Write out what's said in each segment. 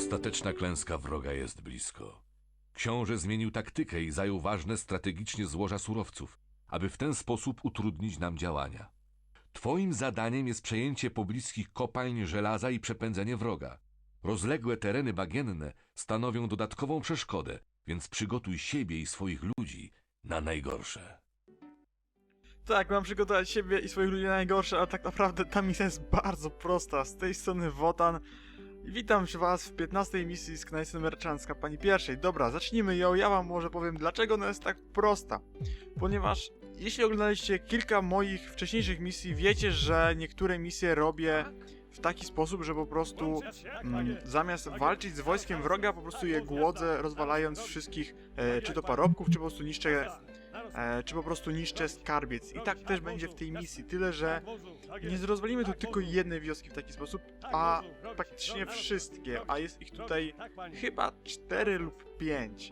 Ostateczna klęska wroga jest blisko. Książę zmienił taktykę i zajął ważne strategicznie złoża surowców, aby w ten sposób utrudnić nam działania. Twoim zadaniem jest przejęcie pobliskich kopalń żelaza i przepędzenie wroga. Rozległe tereny bagienne stanowią dodatkową przeszkodę, więc przygotuj siebie i swoich ludzi na najgorsze. Tak, mam przygotować siebie i swoich ludzi na najgorsze, ale tak naprawdę ta misja jest bardzo prosta. Z tej strony Wotan. Witam was w 15 misji z Knajsem Merchantska, pani pierwszej. Dobra, zacznijmy ją. Ja wam może powiem, dlaczego ona jest tak prosta. Ponieważ jeśli oglądaliście kilka moich wcześniejszych misji, wiecie, że niektóre misje robię w taki sposób, że po prostu mm, zamiast walczyć z wojskiem wroga, po prostu je głodzę, rozwalając wszystkich, e, czy to parobków, czy po prostu niszczę e, czy po prostu niszczę skarbiec. I tak też będzie w tej misji, tyle że nie zrozwalimy tu tylko jednej wioski w taki sposób, a praktycznie wszystkie, a jest ich tutaj chyba 4 lub 5.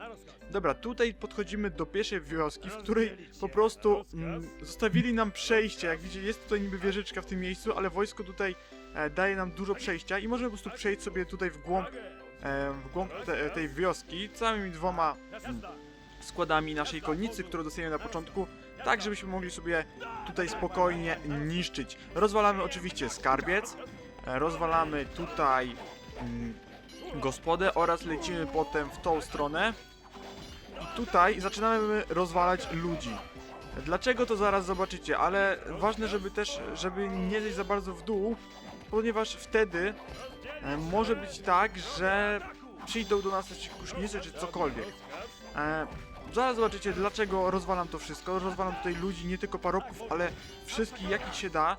Dobra, tutaj podchodzimy do pierwszej wioski, w której po prostu mm, zostawili nam przejście. Jak widzicie, jest tutaj niby wieżyczka w tym miejscu, ale wojsko tutaj daje nam dużo przejścia i możemy po prostu przejść sobie tutaj w głąb, e, w głąb te, tej wioski całymi dwoma mm, składami naszej konnicy, którą dostajemy na początku, tak żebyśmy mogli sobie tutaj spokojnie niszczyć. Rozwalamy oczywiście skarbiec, e, rozwalamy tutaj mm, gospodę oraz lecimy potem w tą stronę. I tutaj zaczynamy rozwalać ludzi. Dlaczego to zaraz zobaczycie, ale ważne, żeby też, żeby nie zejść za bardzo w dół, ponieważ wtedy e, może być tak, że przyjdą do nas jakieś kusznicy czy cokolwiek. E, zaraz zobaczycie, dlaczego rozwalam to wszystko. Rozwalam tutaj ludzi, nie tylko parobków, ale wszystkich, jakich się da.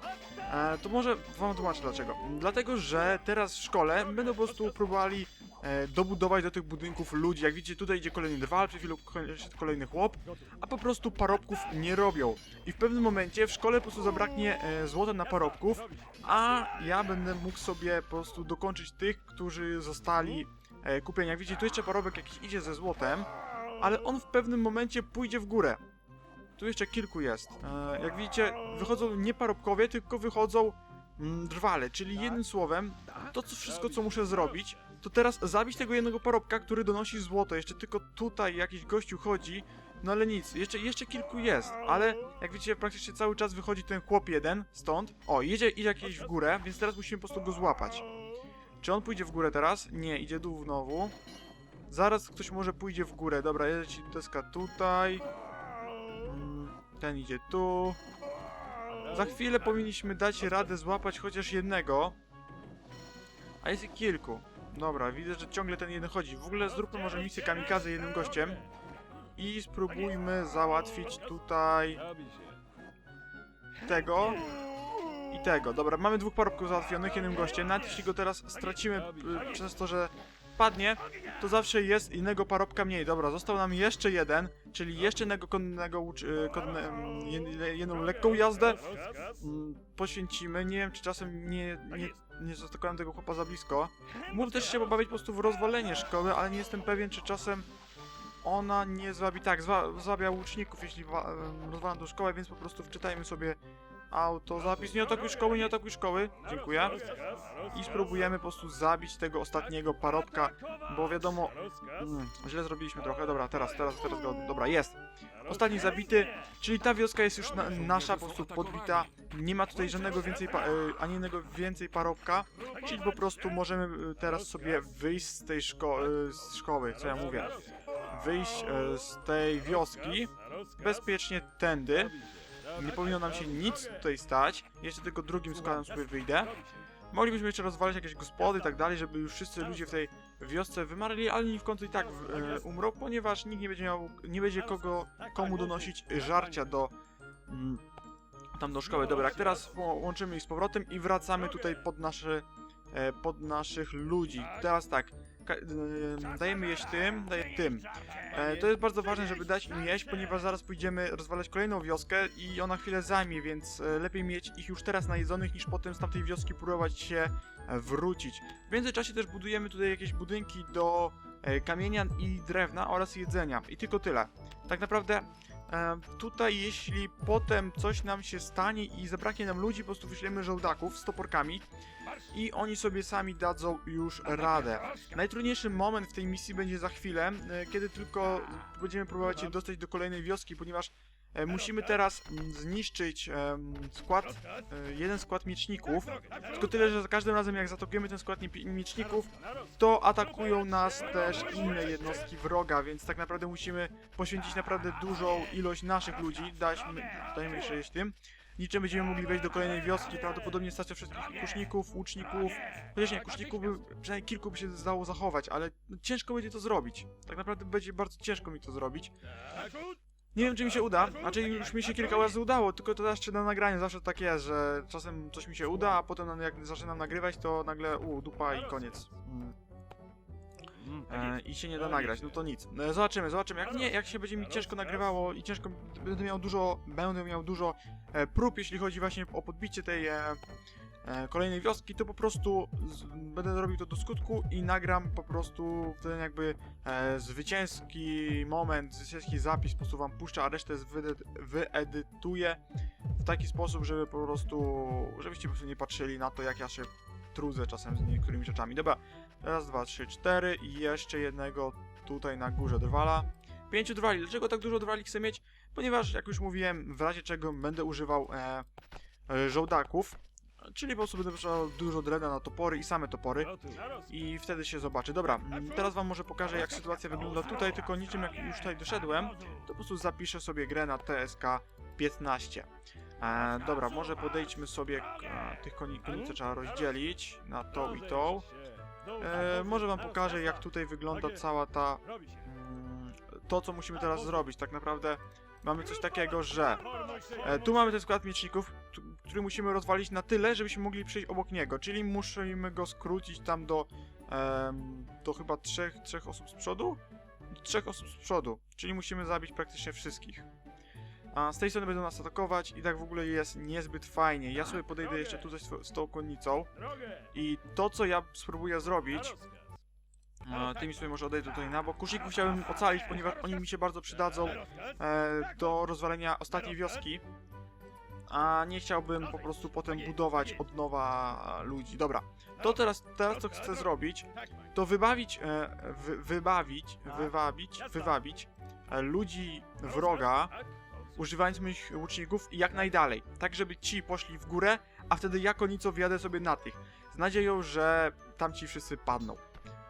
E, to może wam tłumaczę dlaczego. Dlatego, że teraz w szkole będą po prostu próbowali e, dobudować do tych budynków ludzi. Jak widzicie, tutaj idzie kolejny drwal, przed chwilą ko- kolejny chłop, a po prostu parobków nie robią. I w pewnym momencie w szkole po prostu zabraknie e, złota na parobków, a ja będę mógł sobie po prostu dokończyć tych, którzy zostali e, kupieni. Jak widzicie, tu jeszcze parobek jakiś idzie ze złotem, ale on w pewnym momencie pójdzie w górę. Tu jeszcze kilku jest. E, jak widzicie, wychodzą nie parobkowie, tylko wychodzą mm, drwale, czyli jednym słowem, to co wszystko co muszę zrobić, to teraz zabić tego jednego parobka, który donosi złoto. Jeszcze tylko tutaj jakiś gościu chodzi, no ale nic, jeszcze, jeszcze kilku jest, ale jak widzicie, praktycznie cały czas wychodzi ten chłop jeden stąd. O, jedzie, idzie jakiś w górę, więc teraz musimy po prostu go złapać. Czy on pójdzie w górę teraz? Nie, idzie dół znowu. Zaraz ktoś może pójdzie w górę. Dobra, jedzie ci deska tutaj. Ten idzie tu. Za chwilę powinniśmy dać radę złapać chociaż jednego. A jest ich kilku. Dobra, widzę, że ciągle ten jeden chodzi. W ogóle zróbmy może misję kamikaze jednym gościem. I spróbujmy załatwić tutaj tego i tego. Dobra, mamy dwóch parobków załatwionych jednym gościem. Nawet jeśli go teraz stracimy y, przez to, że padnie, to zawsze jest innego parobka mniej. Dobra, został nam jeszcze jeden, czyli jeszcze jednego konnego, y, konne, mm, jed- jedną lekką jazdę mm, poświęcimy. Nie wiem, czy czasem nie, nie, nie tego chłopa za blisko. Mógł też się pobawić po prostu w rozwalenie szkoły, ale nie jestem pewien, czy czasem ona nie zwabi, tak, zwa, zwabia łuczników, jeśli rozwalam tą szkołę, więc po prostu wczytajmy sobie auto, zapis, nie atakuj szkoły, nie atakuj szkoły, dziękuję. I spróbujemy po prostu zabić tego ostatniego parobka, bo wiadomo, mm, źle zrobiliśmy trochę, dobra, teraz, teraz, teraz go, dobra, jest. Ostatni zabity, czyli ta wioska jest już na, nasza, po prostu podbita, nie ma tutaj żadnego więcej, pa, e, ani jednego więcej parobka, czyli po prostu możemy e, teraz sobie wyjść z tej szko e, z szkoły, co ja mówię, wyjść z tej wioski bezpiecznie tędy. Nie powinno nam się nic tutaj stać. Jeszcze tylko drugim składem sobie wyjdę. Moglibyśmy jeszcze rozwalić jakieś gospody i tak dalej, żeby już wszyscy ludzie w tej wiosce wymarli, ale oni w końcu i tak e, umrą, ponieważ nikt nie będzie miał, nie będzie kogo, komu donosić żarcia do mm, tam do szkoły. Dobra, teraz połączymy ich z powrotem i wracamy tutaj pod nasze, e, pod naszych ludzi. Teraz tak, dajemy jeść tym, daję tym. E, to jest bardzo ważne, żeby dać im jeść, ponieważ zaraz pójdziemy rozwalać kolejną wioskę i ona chwilę zajmie, więc e, lepiej mieć ich już teraz najedzonych, niż potem z tamtej wioski próbować się e, wrócić. W międzyczasie też budujemy tutaj jakieś budynki do e, kamienia i drewna oraz jedzenia. I tylko tyle. Tak naprawdę tutaj, jeśli potem coś nam się stanie i zabraknie nam ludzi, po prostu wyślemy żołdaków z toporkami i oni sobie sami dadzą już radę. Najtrudniejszy moment w tej misji będzie za chwilę, e, kiedy tylko będziemy próbować się dostać do kolejnej wioski, ponieważ musimy teraz mm, zniszczyć skład, e, jeden skład mieczników. Tylko tyle, że za każdym razem jak zatopiemy ten skład mieczników, to atakują nas też inne jednostki wroga, więc tak naprawdę musimy poświęcić naprawdę dużą ilość naszych ludzi. Dajmy, dajmy jeszcze jeść tym. Niczym będziemy mogli wejść do kolejnej wioski, prawdopodobnie starczy wszystkich kuszników, łuczników, chociaż nie, kuszników by, przynajmniej kilku by się zdało zachować, ale ciężko będzie to zrobić. Tak naprawdę będzie bardzo ciężko mi to zrobić. Nie wiem, czy mi się uda, znaczy już mi się kilka razy udało, tylko to zawsze na nagraniu, zawsze tak jest, że czasem coś mi się uda, a potem jak zaczynam nagrywać, to nagle u, dupa i koniec. Mm. E, I się nie da nagrać, no to nic. E, zobaczymy, zobaczymy. Jak nie, jak się będzie mi ciężko nagrywało i ciężko będę miał dużo, będę miał dużo e, prób, jeśli chodzi właśnie o podbicie tej e, kolejnej wioski, to po prostu z, będę robił to do skutku i nagram po prostu ten jakby e, zwycięski moment, zwycięski zapis, po prostu wam puszczę, a resztę wyedytuję wyedytuję w taki sposób, żeby po prostu, żebyście po prostu nie patrzyli na to, jak ja się trudzę czasem z niektórymi rzeczami. Dobra, raz, dwa, trzy, cztery i jeszcze jednego tutaj na górze drwala. Pięciu drwali. Dlaczego tak dużo drwali chcę mieć? Ponieważ, jak już mówiłem, w razie czego będę używał e, e, żołdaków, czyli po prostu będę używał dużo drewna na topory i same topory i wtedy się zobaczy. Dobra, mm, teraz wam może pokażę jak sytuacja wygląda tutaj, tylko niczym jak już tutaj doszedłem, to po prostu zapiszę sobie grę na TSK 15. E, dobra, może podejdźmy sobie, e, tych koni, konice trzeba rozdzielić na tą i tą. E, może wam pokażę jak tutaj wygląda cała ta, mm, to co musimy teraz zrobić. Tak naprawdę mamy coś takiego, że e, tu mamy ten skład mieczników, t- który musimy rozwalić na tyle, żebyśmy mogli przejść obok niego, czyli musimy go skrócić tam do, em, do chyba trzech, trzech osób z przodu? Do trzech osób z przodu, czyli musimy zabić praktycznie wszystkich. A z tej strony będą nas atakować i tak w ogóle jest niezbyt fajnie. Ja sobie podejdę jeszcze tutaj z, z tą konnicą i to co ja spróbuję zrobić, e, tymi sobie może odejdę tutaj na bok. Kuszników chciałbym ocalić, ponieważ oni mi się bardzo przydadzą e, do rozwalenia ostatniej wioski. A nie chciałbym po prostu potem budować od nowa ludzi. Dobra, to teraz, teraz co chcę zrobić, to wybawić, e, wy, wybawić, wywabić, wywabić e, ludzi wroga, używając moich łuczników jak najdalej. Tak, żeby ci poszli w górę, a wtedy ja konicą wjadę sobie na tych. Z nadzieją, że tamci wszyscy padną.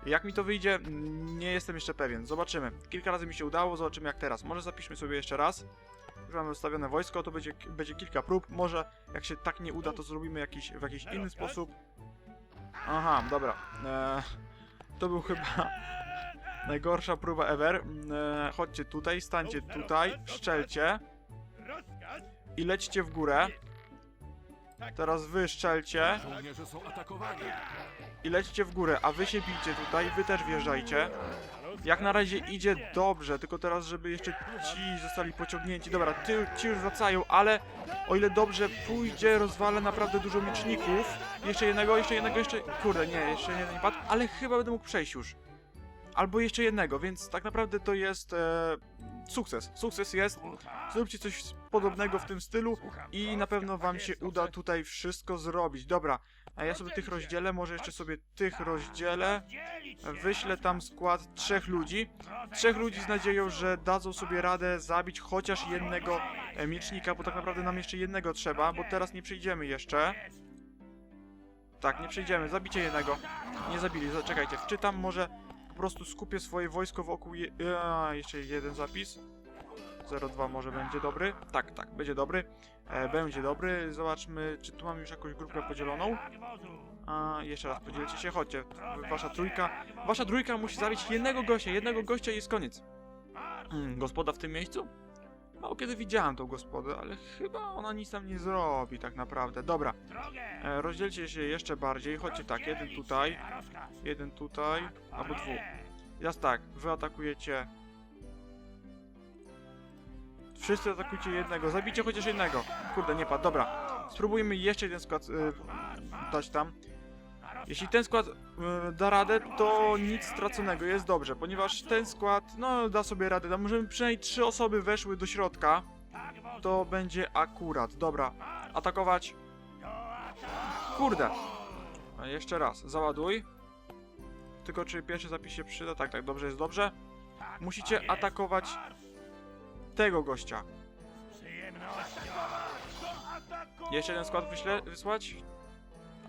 Jak mi to wyjdzie, nie jestem jeszcze pewien. Zobaczymy. Kilka razy mi się udało, zobaczymy jak teraz. Może zapiszmy sobie jeszcze raz. Już mamy ustawione wojsko, to będzie, będzie kilka prób. Może jak się tak nie uda, to zrobimy jakiś, w jakiś inny sposób. Aha, dobra. Eee, to był chyba najgorsza próba ever. Eee, chodźcie tutaj, stańcie tutaj, szczelcie i lećcie w górę. Teraz wy szczelcie i lećcie w górę, a wy się bijcie tutaj, wy też wjeżdżajcie. Jak na razie idzie dobrze, tylko teraz, żeby jeszcze ci zostali pociągnięci. Dobra, ty, ci już wracają, ale o ile dobrze pójdzie, rozwalę naprawdę dużo mieczników. Jeszcze jednego, jeszcze jednego, jeszcze... Kurde, nie, jeszcze jeden nie padł, ale chyba będę mógł przejść już. Albo jeszcze jednego, więc tak naprawdę to jest e, sukces. Sukces jest. Zróbcie coś podobnego w tym stylu i na pewno wam się uda tutaj wszystko zrobić. Dobra, a ja sobie tych rozdzielę, może jeszcze sobie tych rozdzielę. Wyślę tam skład trzech ludzi. Trzech ludzi z nadzieją, że dadzą sobie radę zabić chociaż jednego e, miecznika, bo tak naprawdę nam jeszcze jednego trzeba, bo teraz nie przejdziemy jeszcze. Tak, nie przejdziemy. Zabicie jednego. Nie zabili. Zaczekajcie, wczytam, może prostu skupię swoje wojsko wokół... Je... Jeszcze jeden zapis. 02 może będzie dobry. Tak, tak, będzie dobry. E, będzie dobry. Zobaczmy, czy tu mam już jakąś grupę podzieloną. A, jeszcze raz podzielcie się, chodźcie. Wasza trójka. Wasza trójka musi zabić jednego gościa, jednego gościa i jest koniec. Hmm, gospoda w tym miejscu? Mało kiedy widziałem tą gospodę, ale chyba ona nic tam nie zrobi tak naprawdę. Dobra, e, rozdzielcie się jeszcze bardziej. Chodźcie tak, jeden tutaj, jeden tutaj, albo dwóch. Teraz tak, wy atakujecie Wszyscy atakujcie jednego, zabijcie chociaż jednego. Kurde, nie padł, dobra. Spróbujmy jeszcze jeden skład y, dać tam. Jeśli ten skład e, da radę, to nic straconego, jest dobrze, ponieważ ten skład, no, da sobie radę. Tam możemy przynajmniej trzy osoby weszły do środka. To będzie akurat. Dobra, atakować. Kurde. A jeszcze raz, załaduj. Tylko czy pierwszy zapis się przyda? Tak, tak, dobrze, jest dobrze. Musicie atakować tego gościa. Jeszcze jeden skład wyśle, wysłać?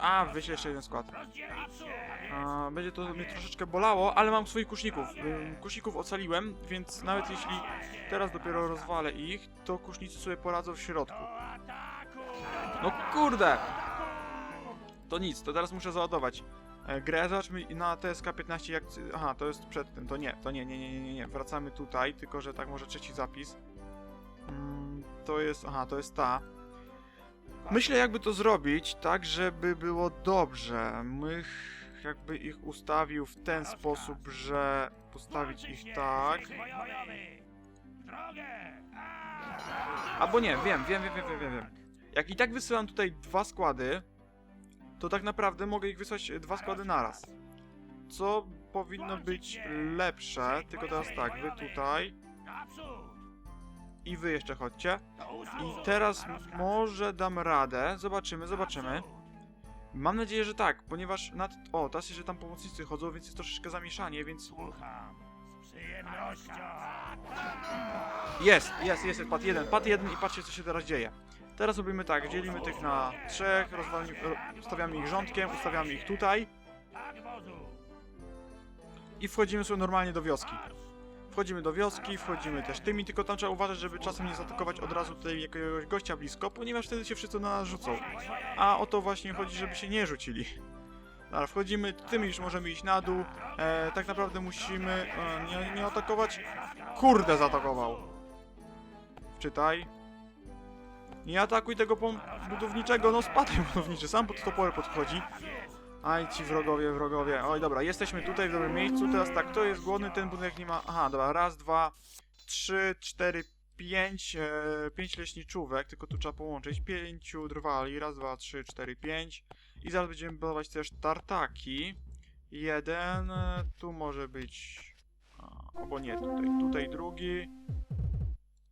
A, wyślę jeszcze jeden skład. A, będzie to mnie troszeczkę bolało, ale mam swoich kuszników. Ym, Kuszników ocaliłem, więc nawet jeśli teraz dopiero rozwalę ich, to kusznicy sobie poradzą w środku. No kurde! To nic, to teraz muszę załadować. E, Grę zobaczmy na TSK-15 jak... Aha, to jest przed tym, to nie, to nie, nie, nie, nie, nie, nie. Wracamy tutaj, tylko że tak może trzeci zapis. Mm, to jest, aha, to jest ta. Myślę jakby to zrobić tak, żeby było dobrze. Mych jakby ich ustawił w ten sposób, że postawić ich tak. Albo nie, wiem, wiem, wiem, wiem, wiem, wiem. Jak i tak wysyłam tutaj dwa składy, to tak naprawdę mogę ich wysłać e, dwa składy naraz. Co powinno być lepsze, tylko teraz tak, wy tutaj i wy jeszcze chodźcie. I teraz może dam radę, zobaczymy, zobaczymy. Mam nadzieję, że tak, ponieważ nad... O, teraz jeszcze tam pomocnicy chodzą, więc jest troszeczkę zamieszanie, więc... Jest, jest, jest, pad jeden, pad jeden i patrzcie co się teraz dzieje. Teraz robimy tak, dzielimy tych na trzech, rozwalni, ro- stawiamy ich rządkiem, ustawiamy ich tutaj i wchodzimy sobie normalnie do wioski. Wchodzimy do wioski, wchodzimy też tymi, tylko tam trzeba uważać, żeby czasem nie zaatakować od razu tutaj jakiegoś gościa blisko, ponieważ wtedy się wszyscy na nas rzucą. A o to właśnie chodzi, żeby się nie rzucili. Dobra, wchodzimy, tymi już możemy iść na dół. E, tak naprawdę musimy e, nie, nie atakować. Kurde, zaatakował. Wczytaj. Nie atakuj tego budowniczego, no spadaj budowniczy, sam pod toporem podchodzi. Aj ci wrogowie, wrogowie. Oj, dobra, jesteśmy tutaj w dobrym miejscu. Teraz tak, kto jest głodny, ten budynek nie ma... Aha, dobra, raz, dwa, trzy, cztery, pięć, e, pięć leśniczówek, tylko tu trzeba połączyć. Pięciu drwali, raz, dwa, trzy, cztery, pięć. I zaraz będziemy budować też tartaki. Jeden, e, tu może być... A, albo nie, tutaj, tutaj drugi.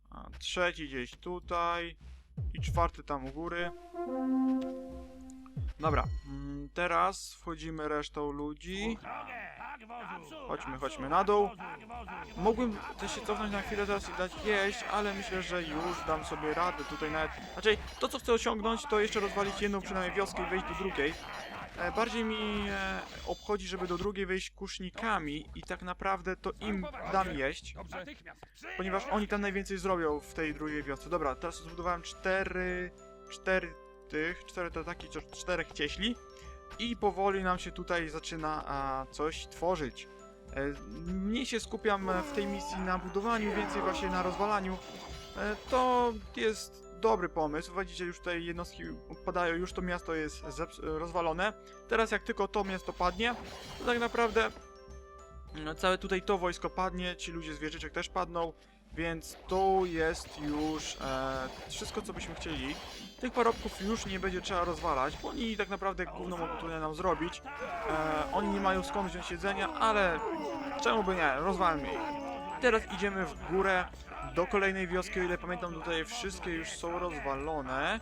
A, trzeci gdzieś tutaj. I czwarty tam u góry. Dobra, mm, teraz wchodzimy resztą ludzi. Chodźmy, chodźmy na dół. Też się cofnąć na chwilę teraz i dać jeść, ale myślę, że już dam sobie radę tutaj nawet. Znaczy, to co chcę osiągnąć, to jeszcze rozwalić jedną przynajmniej wioskę i wejść do drugiej. E, bardziej mi e, obchodzi, żeby do drugiej wejść kusznikami i tak naprawdę to im dam jeść, ponieważ oni tam najwięcej zrobią w tej drugiej wiosce. Dobra, teraz zbudowałem cztery, cztery tych, cztery to taki, czterech cieśli i powoli nam się tutaj zaczyna a, coś tworzyć. E, mniej się skupiam e, w tej misji na budowaniu, więcej właśnie na rozwalaniu. E, to jest dobry pomysł. Widzicie, już tutaj jednostki padają, już to miasto jest rozwalone. Teraz jak tylko to miasto padnie, to tak naprawdę no, całe tutaj to wojsko padnie, ci ludzie z wieżyczek też padną, więc to jest już e, wszystko, co byśmy chcieli. Tych parobków już nie będzie trzeba rozwalać, bo oni tak naprawdę gówno mogą nam zrobić. E, oni nie mają skąd wziąć jedzenia, ale czemu by nie, rozwalmy ich. Teraz idziemy w górę do kolejnej wioski, o ile pamiętam tutaj wszystkie już są rozwalone.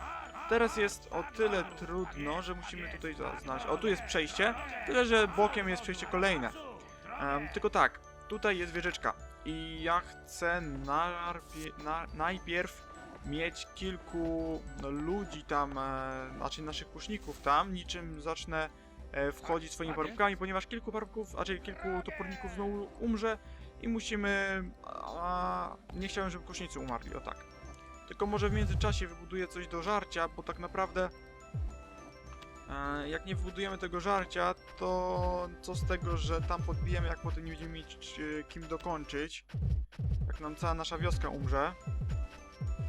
Teraz jest o tyle trudno, że musimy tutaj znaleźć. O, tu jest przejście, tyle że bokiem jest przejście kolejne. Em, tylko tak, tutaj jest wieżyczka i ja chcę najpierw mieć kilku ludzi tam, e, znaczy naszych kuszników tam, niczym zacznę e, wchodzić swoimi parówkami, ponieważ kilku parówków, znaczy kilku toporników znowu umrze i musimy... A, nie chciałem, żeby kusznicy umarli, o tak. Tylko może w międzyczasie wybuduję coś do żarcia, bo tak naprawdę jak nie wybudujemy tego żarcia, to co z tego, że tam podbijemy, jak potem nie będziemy mieć e, kim dokończyć, jak nam cała nasza wioska umrze.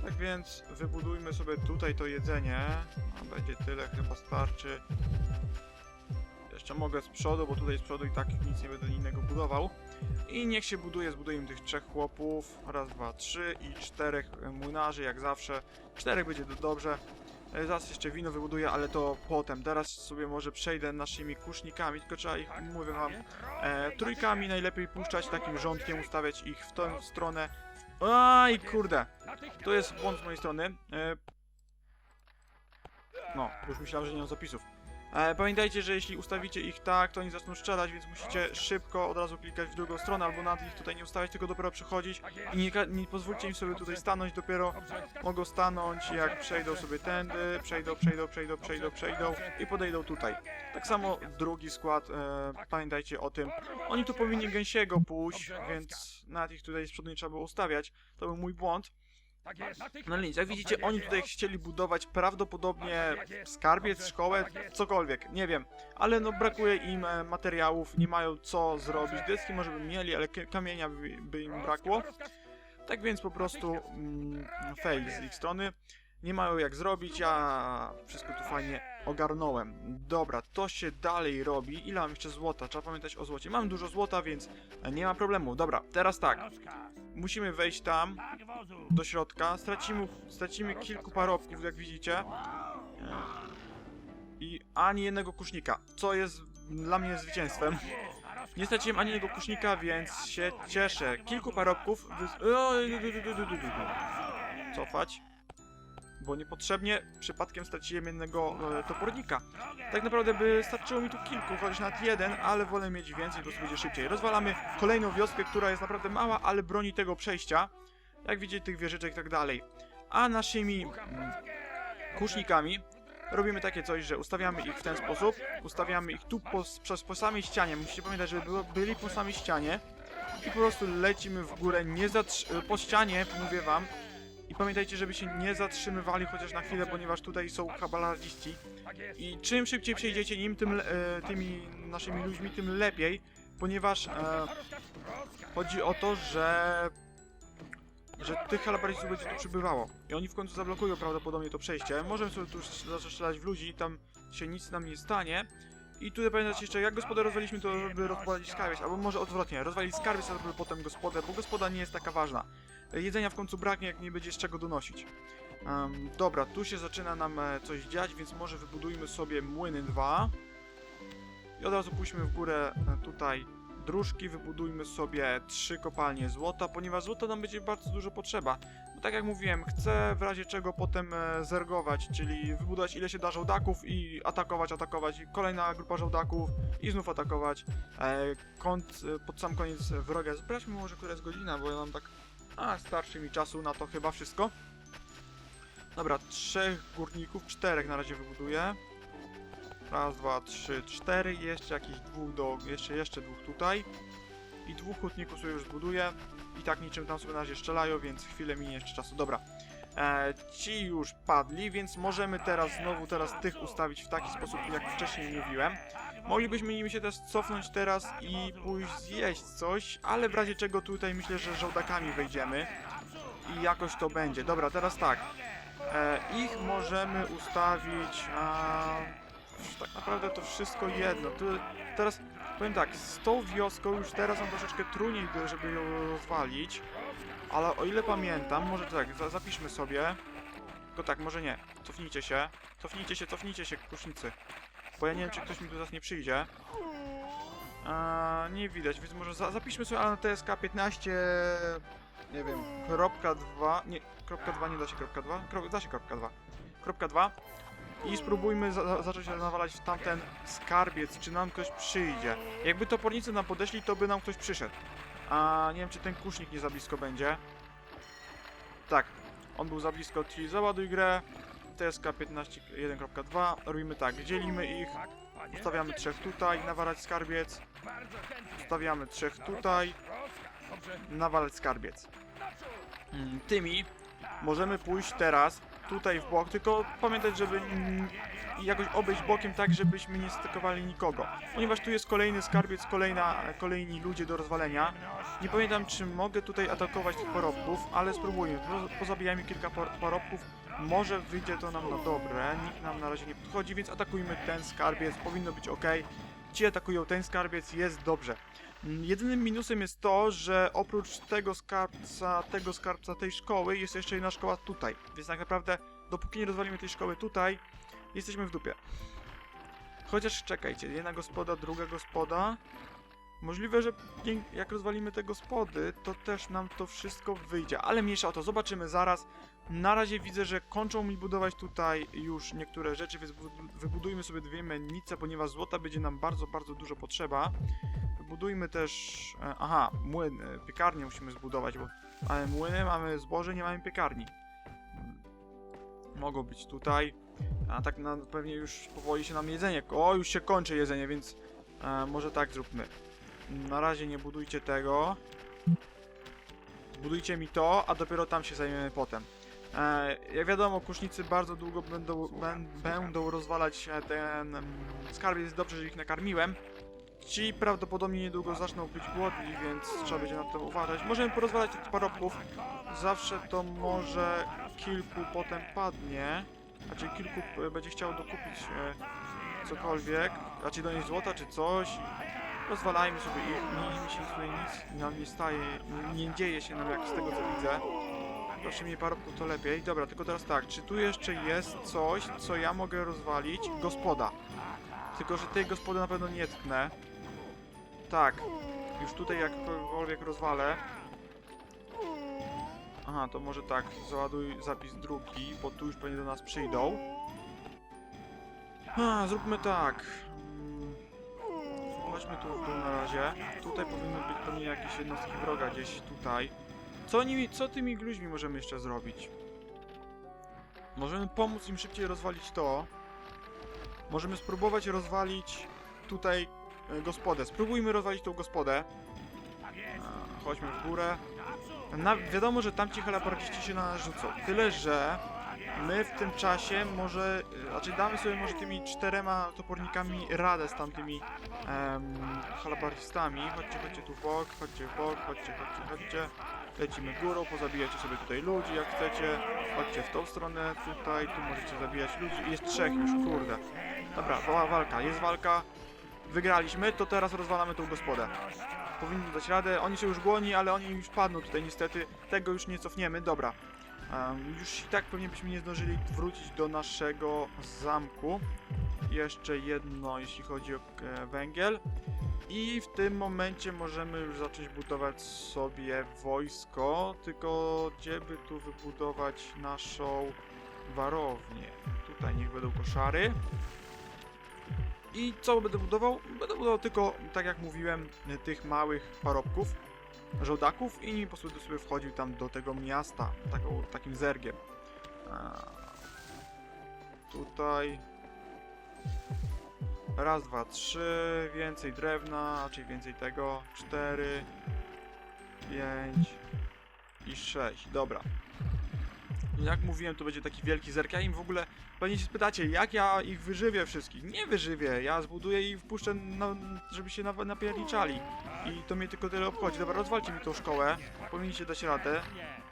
Tak więc wybudujmy sobie tutaj to jedzenie. A będzie tyle, chyba starczy. Jeszcze mogę z przodu, bo tutaj z przodu i tak nic nie będę innego budował. I niech się buduje, zbudujemy tych trzech chłopów. Raz, dwa, trzy i czterech młynarzy, jak zawsze. Czterech będzie dobrze. E, Zaraz jeszcze wino wybuduję, ale to potem. Teraz sobie może przejdę naszymi kusznikami, tylko trzeba ich, mówię wam, e, trójkami najlepiej puszczać, takim rządkiem ustawiać ich w tę stronę. Aj, kurde. To jest błąd z mojej strony. E, no, już myślałem, że nie mam zapisów. E, pamiętajcie, że jeśli ustawicie ich tak, to oni zaczną strzelać, więc musicie szybko od razu klikać w drugą stronę, albo nad ich tutaj nie ustawiać, tylko dopiero przechodzić. I nie, nie pozwólcie im sobie tutaj stanąć, dopiero mogą stanąć, jak przejdą sobie tędy, przejdą, przejdą, przejdą, przejdą, przejdą i podejdą tutaj. Tak samo drugi skład, e, pamiętajcie o tym. Oni tu powinni gęsiego pójść, więc nawet ich tutaj z przodu nie trzeba było ustawiać. To był mój błąd. No nic, jak widzicie, oni tutaj chcieli budować prawdopodobnie skarbiec, szkołę, cokolwiek, nie wiem. Ale no brakuje im e, materiałów, nie mają co zrobić. Deski może by mieli, ale kamienia by, by im brakło. Tak więc po prostu mm, fail z ich strony. Nie mają jak zrobić, ja wszystko tu fajnie ogarnąłem. Dobra, to się dalej robi. Ile mam jeszcze złota? Trzeba pamiętać o złocie. Mam dużo złota, więc nie ma problemu. Dobra, teraz tak. Musimy wejść tam, do środka. Stracimy, stracimy kilku parobków, jak widzicie. I ani jednego kusznika, co jest dla mnie zwycięstwem. Nie straciłem ani jednego kusznika, więc się cieszę. Kilku parobków. Cofać. Bo niepotrzebnie przypadkiem straciłem jednego e, topornika. Tak naprawdę by starczyło mi tu kilku, chociaż nawet jeden, ale wolę mieć więcej, prostu będzie szybciej. Rozwalamy kolejną wioskę, która jest naprawdę mała, ale broni tego przejścia. Jak widzicie, tych wieżyczek i tak dalej. A naszymi mm, kusznikami robimy takie coś, że ustawiamy ich w ten sposób. Ustawiamy ich tu po, przez, po samej ścianie. Musicie pamiętać, żeby było, byli po samej ścianie. I po prostu lecimy w górę, nie po ścianie, mówię wam. I pamiętajcie, żeby się nie zatrzymywali chociaż na chwilę, ponieważ tutaj są kabalardziści. I czym szybciej przejdziecie nim, tym, e, tymi naszymi ludźmi, tym lepiej, ponieważ e, chodzi o to, że że tych halabardzistów będzie tu przybywało. I oni w końcu zablokują prawdopodobnie to przejście. Możemy sobie tu zacząć strzelać w ludzi, tam się nic nam nie stanie. I tutaj pamiętajcie jeszcze, jak gospodę rozwaliliśmy, to żeby rozwalić skarbiec, albo może odwrotnie, rozwalić skarbiec, a dopiero potem gospodę, bo gospoda nie jest taka ważna. Jedzenia w końcu braknie, jak nie będzie z czego donosić. Em, dobra, tu się zaczyna nam e, coś dziać, więc może wybudujmy sobie młyny 2. I od razu pójdźmy w górę e, tutaj dróżki, wybudujmy sobie trzy kopalnie złota, ponieważ złota nam będzie bardzo dużo potrzeba. Bo tak jak mówiłem, chcę w razie czego potem e, zergować, czyli wybudować ile się da żołdaków i atakować, atakować. Kolejna grupa żołdaków i znów atakować. E, kąt e, pod sam koniec wroga. Sprawdźmy może, która jest godzina, bo ja mam tak... A, starczy mi czasu na to chyba wszystko. Dobra, trzech górników, czterech na razie wybuduję. Raz, dwa, trzy, cztery. Jeszcze jakiś dwóch do... Jeszcze, jeszcze dwóch tutaj. I dwóch hutników sobie już zbuduję. I tak niczym tam sobie na razie strzelają, więc chwilę minie jeszcze czasu. Dobra. E, ci już padli, więc możemy teraz znowu teraz tych ustawić w taki sposób, jak wcześniej mówiłem. Moglibyśmy nimi się też cofnąć teraz i pójść zjeść coś, ale w razie czego tutaj myślę, że żołdakami wejdziemy. I jakoś to będzie. Dobra, teraz tak. E, ich możemy ustawić... tak naprawdę to wszystko jedno. Teraz powiem tak, z tą wioską już teraz mam troszeczkę trudniej, żeby ją rozwalić. Ale o ile pamiętam, może tak, za, zapiszmy sobie. Tylko tak, może nie. Cofnijcie się. Cofnijcie się, cofnijcie się, kusznicy. Bo ja nie wiem, czy ktoś mi tu zaraz nie przyjdzie. A, nie widać, więc może za, zapiszmy sobie ale na TSK 15. Nie wiem, kropka 2. Nie, kropka 2 nie da się kropka 2. Kro, da się kropka 2. Kropka 2. I spróbujmy za, za- zacząć nawalać w tamten skarbiec, czy nam ktoś przyjdzie. Jakby topornicy nam podeszli, to by nam ktoś przyszedł. A nie wiem, czy ten kusznik nie za blisko będzie. Tak, on był za blisko, czyli załaduj grę. TSK 15 1.2. Robimy tak, dzielimy ich. Ustawiamy trzech tutaj, nawalać skarbiec. Ustawiamy trzech tutaj. Nawalać skarbiec. Mm, Tymi możemy pójść teraz tutaj w bok, tylko pamiętać, żeby jakoś obejść bokiem tak, żebyśmy nie stykowali nikogo. Ponieważ tu jest kolejny skarbiec, kolejna, kolejni ludzie do rozwalenia. Nie pamiętam, czy mogę tutaj atakować tych parobków, ale spróbujmy. Po- Pozabijajmy kilka par parobków. Może wyjdzie to nam na dobre. Nikt nam na razie nie podchodzi, więc atakujmy ten skarbiec. Powinno być ok. Ci atakują ten skarbiec, jest dobrze. Jedynym minusem jest to, że oprócz tego skarbca, tego skarbca tej szkoły jest jeszcze jedna szkoła tutaj. Więc tak naprawdę dopóki nie rozwalimy tej szkoły tutaj, jesteśmy w dupie. Chociaż czekajcie, jedna gospoda, druga gospoda. Możliwe, że jak rozwalimy te gospody, to też nam to wszystko wyjdzie. Ale mniejsza o to, zobaczymy zaraz. Na razie widzę, że kończą mi budować tutaj już niektóre rzeczy, więc wy- wybudujmy sobie dwie mennice, ponieważ złota będzie nam bardzo, bardzo dużo potrzeba. Wybudujmy też... e, Aha, młyn, piekarnię musimy zbudować, bo mamy młyny, mamy zboże, nie mamy piekarni. Mogą być tutaj. A tak na, pewnie już powoli się nam jedzenie... O, już się kończy jedzenie, więc e, może tak zróbmy. Na razie nie budujcie tego. Zbudujcie mi to, a dopiero tam się zajmiemy potem. E, jak wiadomo, kusznicy bardzo długo będą, bę- będą rozwalać e, ten mm, skarb, jest dobrze, że ich nakarmiłem. Ci prawdopodobnie niedługo zaczną być głodni, więc trzeba będzie na to uważać. Możemy porozwalać tych parobków. Zawsze to może kilku potem padnie. Znaczy kilku e, będzie chciało dokupić e, cokolwiek. Raczej do niej złota czy coś. Rozwalajmy sobie. Nie, mi się tutaj nic nam nie staje. Nie, nie dzieje się nam jak z tego co widzę. Proszę mnie parobków to lepiej. Dobra, tylko teraz tak. Czy tu jeszcze jest coś, co ja mogę rozwalić? Gospoda. Tylko, że tej gospody na pewno nie tknę. Tak. Już tutaj jakkolwiek rozwalę. Aha, to może tak. Załaduj zapis drugi, bo tu już pewnie do nas przyjdą. A, zróbmy tak. Mm, Chodźmy tu w na razie. Tutaj powinny być pewnie jakieś jednostki wroga gdzieś tutaj. Co, nimi, co tymi gluźmi możemy jeszcze zrobić? Możemy pomóc im szybciej rozwalić to. Możemy spróbować rozwalić tutaj gospodę. Spróbujmy rozwalić tą gospodę. E, Chodźmy w górę. Na, wiadomo, że tamci halabardziści się na nas rzucą. Tyle, że my w tym czasie może, e, znaczy damy sobie może tymi czterema topornikami radę z tamtymi em, halabardzistami. Chodźcie, chodźcie tu w bok, chodźcie w bok, chodźcie, chodźcie, chodźcie. Lecimy górą, pozabijajcie sobie tutaj ludzi jak chcecie. Chodźcie w tą stronę, tutaj, tu możecie zabijać ludzi. Jest trzech już, kurde. Dobra, była walka, jest walka. Wygraliśmy, to teraz rozwalamy tą gospodę. Powinni dać radę, oni są już głodni, ale oni już padną tutaj niestety. Tego już nie cofniemy, dobra. Em, już i tak pewnie byśmy nie zdążyli wrócić do naszego zamku. Jeszcze jedno, jeśli chodzi o e, węgiel. I w tym momencie możemy już zacząć budować sobie wojsko, tylko gdzie by tu wybudować naszą warownię? Tutaj niech będą koszary. I co będę budował? Będę budował tylko, tak jak mówiłem, tych małych parobków, żołdaków i po prostu sobie wchodził tam do tego miasta, taką, takim zergiem. Tutaj Raz, dwa, trzy, więcej drewna, raczej więcej tego, cztery, pięć i sześć, dobra. Jak mówiłem, to będzie taki wielki zerk. Ja im w ogóle, pewnie się spytacie, jak ja ich wyżywię wszystkich? Nie wyżywię, ja zbuduję i wpuszczę, no, żeby się na- napierniczali. I to mnie tylko tyle obchodzi. Dobra, rozwalcie mi tą szkołę, powinniście dać radę.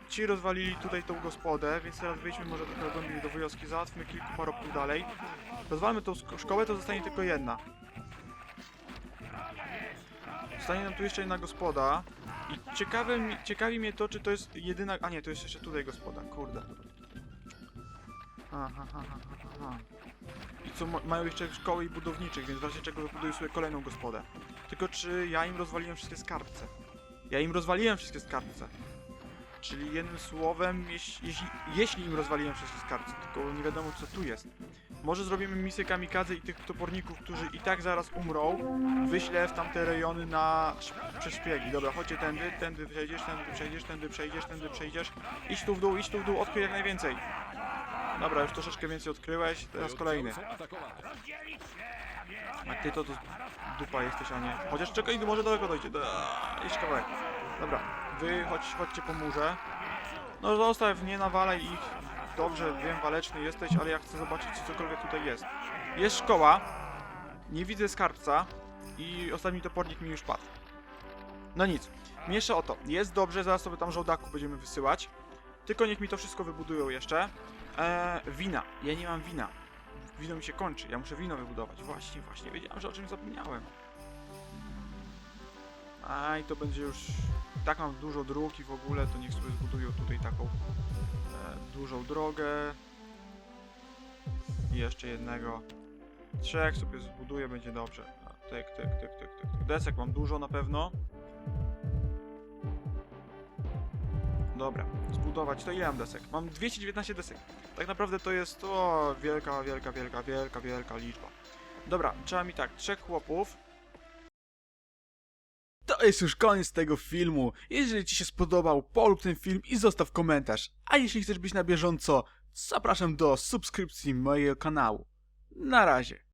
Ci rozwalili tutaj tą gospodę, więc teraz wyjdźmy może trochę głębiej do wioski, załatwmy kilku parobków dalej. Rozwalmy tą szkołę, to zostanie tylko jedna. Zostanie nam tu jeszcze jedna gospoda. I ciekawe, mi- ciekawi mnie to, czy to jest jedyna... A nie, to jest jeszcze tutaj gospoda, kurde. Aha, aha, aha, aha. I co, ma- mają jeszcze szkoły i budowniczych, więc w razie czego wybuduję sobie kolejną gospodę. Tylko czy ja im rozwaliłem wszystkie skarbce? Ja im rozwaliłem wszystkie skarbce. Czyli jednym słowem, jeśli, jeśli, jeśli im rozwaliłem wszystkie skarbce, tylko nie wiadomo co tu jest. Może zrobimy misję kamikadze i tych toporników, którzy i tak zaraz umrą, wyślę w tamte rejony na sz- przez szpiegi. Dobra, chodźcie tędy, tędy przejdziesz, tędy przejdziesz, tędy przejdziesz, tędy przejdziesz. Idź tu w dół, idź tu w dół, odkryj jak najwięcej. Dobra, już troszeczkę więcej odkryłeś, teraz kolejny. A ty to, to dupa jesteś, a nie. Chociaż czekaj, może daleko dojdzie. Jeszcze kawałek. Dobra, wy chodź, chodźcie po murze. No zostaw, nie nawalaj ich. Dobrze, wiem, waleczny jesteś, ale ja chcę zobaczyć, czy cokolwiek tutaj jest. Jest szkoła. Nie widzę skarbca. I ostatni topornik mi już padł. No nic. Mniejsza o to. Jest dobrze, zaraz sobie tam żołdaków będziemy wysyłać. Tylko niech mi to wszystko wybudują jeszcze. Eee, wina. Ja nie mam wina. Wino mi się kończy. Ja muszę wino wybudować. Właśnie, właśnie. Wiedziałem, że o czymś zapomniałem. Aj, to będzie już... Tak mam dużo dróg i w ogóle, to niech sobie zbudują tutaj taką e, dużą drogę. I jeszcze jednego. Trzech sobie zbuduję, będzie dobrze. A, Tyk, tyk, tyk, tyk, tyk. tyk. Desek mam dużo na pewno. Dobra, zbudować to ile mam desek? Mam 219 desek. Tak naprawdę to jest o wielka, wielka, wielka, wielka, wielka liczba. Dobra, trzeba mi tak, trzech chłopów. To jest już koniec tego filmu. Jeżeli Ci się spodobał, polub ten film i zostaw komentarz. A jeśli chcesz być na bieżąco, zapraszam do subskrypcji mojego kanału. Na razie.